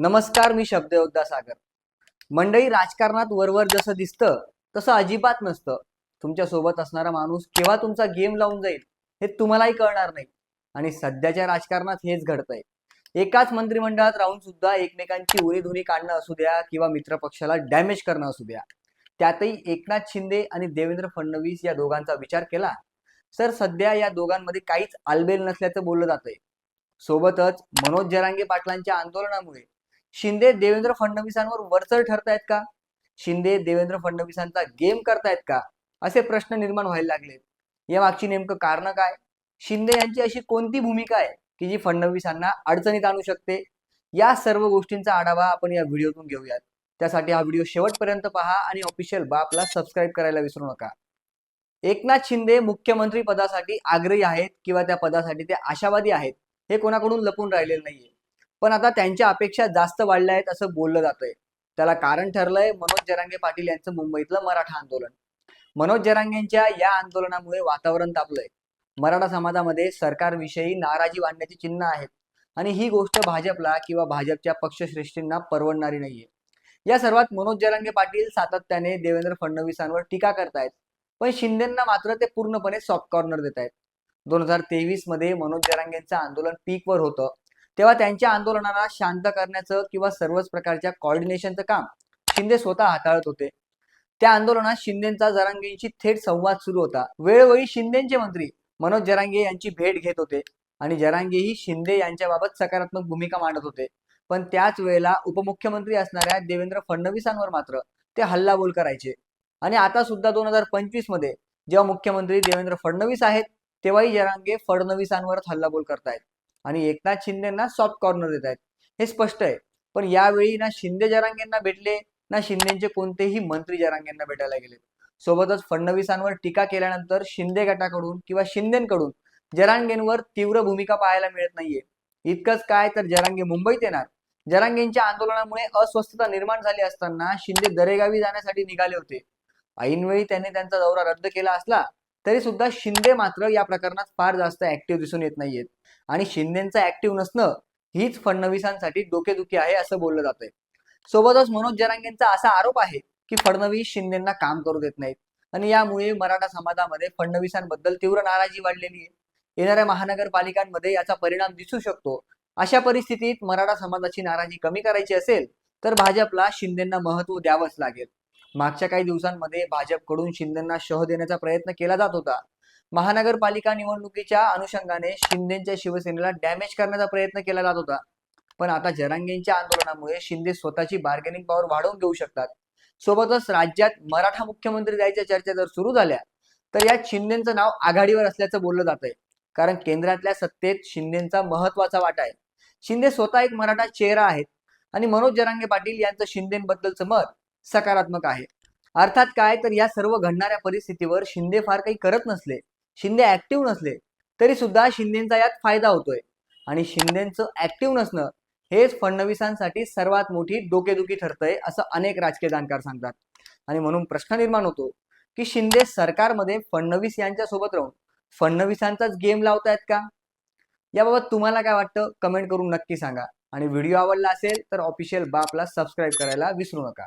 नमस्कार मी शब्दयोद्धा सागर. मंडळी राजकारणात वरवर जसं दिसतं तसं अजिबात नसतं. तुमच्यासोबत असणारा माणूस केव्हा तुमचा गेम लावून जाईल हे तुम्हालाही कळणार नाही. आणि सध्याच्या राजकारणात हेच घडतंय. एकाच मंत्रिमंडळात राहून सुद्धा एकमेकांची उरीधुरी काढणं असू द्या किंवा मित्रपक्षाला डॅमेज करणं असू द्या. त्यातही एकनाथ शिंदे आणि देवेंद्र फडणवीस या दोघांचा विचार केला सर सध्या या दोघांमध्ये काहीच आलबेल नसल्याचं बोललं जातंय. सोबतच मनोज जरांगे पाटलांच्या आंदोलनामुळे शिंदे देवेंद्र फडणवीसांवर वरचढ ठरतायत का? शिंदे देवेंद्र फडणवीसांचा गेम करतायत का? असे प्रश्न निर्माण व्हायला लागलेत. या मागची नेमकं कारण काय? शिंदे यांची अशी कोणती भूमिका आहे की जी फडणवीसांना अडचणीत आणू शकते? या सर्व गोष्टींचा आढावा आपण या व्हिडिओतून घेऊयात. त्यासाठी हा व्हिडिओ शेवटपर्यंत पहा आणि ऑफिशियल बापला सबस्क्राईब करायला विसरू नका. एकनाथ शिंदे मुख्यमंत्री पदासाठी आग्रही आहेत किंवा त्या पदासाठी ते आशावादी आहेत हे कोणाकडून लपून राहिलेलं नाहीये. पण आता त्यांच्या अपेक्षा जास्त वाढल्या आहेत असं बोललं जातंय. त्याला कारण ठरलंय मनोज जरांगे पाटील यांचं मुंबईतलं मराठा आंदोलन. मनोज जरांगेंच्या या आंदोलनामुळे वातावरण तापलंय. मराठा समाजामध्ये सरकारविषयी नाराजी वाढण्याची चिन्ह आहेत. आणि ही गोष्ट भाजपला किंवा भाजपच्या पक्षश्रेष्ठींना परवडणारी नाहीये. या सर्वात मनोज जरांगे पाटील सातत्याने देवेंद्र फडणवीसांवर टीका करतायत. पण शिंदेना मात्र ते पूर्णपणे सॉफ्ट कॉर्नर देत आहेत दोन हजार तेवीसमध्ये मनोज जरांगेंचं आंदोलन पीकवर होतं. तेव्हा त्यांच्या आंदोलनाला शांत करण्याचं किंवा सर्वच प्रकारच्या कॉर्डिनेशनचं काम शिंदे स्वतः हाताळत होते. त्या आंदोलनात शिंदेचा जरांगेंशी थेट संवाद सुरू होता. वेळोवेळी शिंदेचे मंत्री मनोज जरांगे यांची भेट घेत होते आणि जरांगेही शिंदे यांच्याबाबत सकारात्मक भूमिका मांडत होते. पण त्याच वेळेला उपमुख्यमंत्री असणाऱ्या देवेंद्र फडणवीसांवर मात्र ते हल्लाबोल करायचे. आणि आता सुद्धा दोन हजार पंचवीसमध्ये जेव्हा मुख्यमंत्री देवेंद्र फडणवीस आहेत तेव्हाही जरांगे फडणवीसांवरच हल्लाबोल करतायत. आणि एकनाथ शिंदेना सॉफ्ट कॉर्नर देत आहेत. हे स्पष्ट आहे. पण यावेळी ना शिंदे जरांगेंना भेटले ना शिंदेचे कोणतेही मंत्री जरांगेंना भेटायला गेले. सोबतच फडणवीसांवर टीका केल्यानंतर शिंदे गटाकडून किंवा शिंदेकडून जरांगेंवर तीव्र भूमिका पाहायला मिळत नाहीये. इतकंच काय तर जरांगे मुंबईत येणार. जरांगेंच्या आंदोलनामुळे अस्वस्थता निर्माण झाली असताना शिंदे दरेगावी जाण्यासाठी निघाले होते. ऐनवेळी त्यांनी त्यांचा दौरा रद्द केला असला तरी सुद्धा शिंदे मात्र या प्रकरणात फार जास्त ऍक्टिव्ह दिसून येत नाहीयेत. आणि शिंदेचं ऍक्टिव्ह नसणं हीच फडणवीसांसाठी डोकेदुखी आहे असं बोललं जातंय. सोबतच मनोज जरांगेंचा असा आरोप आहे की फडणवीस शिंदेना काम करू देत नाहीत. आणि यामुळे मराठा समाजामध्ये फडणवीसांबद्दल तीव्र नाराजी वाढलेली आहे. येणाऱ्या महानगरपालिकांमध्ये याचा परिणाम दिसू शकतो. अशा परिस्थितीत मराठा समाजाची नाराजी कमी करायची असेल तर भाजपला शिंदेना महत्त्व द्यावंच लागेल. मागच्या काही दिवसांमध्ये भाजपकडून शिंदेना शह देण्याचा प्रयत्न केला जात होता. महानगरपालिका निवडणुकीच्या अनुषंगाने शिंदेच्या शिवसेनेला डॅमेज करण्याचा प्रयत्न केला जात होता. पण आता जरांगेंच्या आंदोलनामुळे शिंदे स्वतःची बार्गेनिंग पॉवर वाढवून घेऊ शकतात. सोबतच राज्यात मराठा मुख्यमंत्री द्यायच्या चर्चा जर सुरू झाल्या तर यात शिंदेचं नाव आघाडीवर असल्याचं बोललं जात आहे कारण केंद्रातल्या सत्तेत शिंदेचा महत्त्वाचा वाटा आहे. शिंदे स्वतः एक मराठा चेहरा आहेत. आणि मनोज जरांगे पाटील यांचं शिंदेबद्दलचं मत सकारात्मक आहे. अर्थात काय? तर या सर्व घडणाऱ्या परिस्थितीवर शिंदे फार काही करत नसले. शिंदे ऍक्टिव्ह नसले तरी सुद्धा शिंदेचा यात फायदा होतोय. आणि शिंदेचं ऍक्टिव्ह नसणं हेच फडणवीसांसाठी सर्वात मोठी डोकेदुखी ठरतंय असं अनेक राजकीय जाणकार सांगतात. आणि म्हणून प्रश्न निर्माण होतो की शिंदे सरकारमध्ये फडणवीस यांच्या सोबत राहून फडणवीसांचाच गेम लावतायत का? याबाबत तुम्हाला काय वाटतं? कमेंट करून नक्की सांगा. आणि व्हिडिओ आवडला असेल तर ऑफिशियल बापला सबस्क्राईब करायला विसरू नका.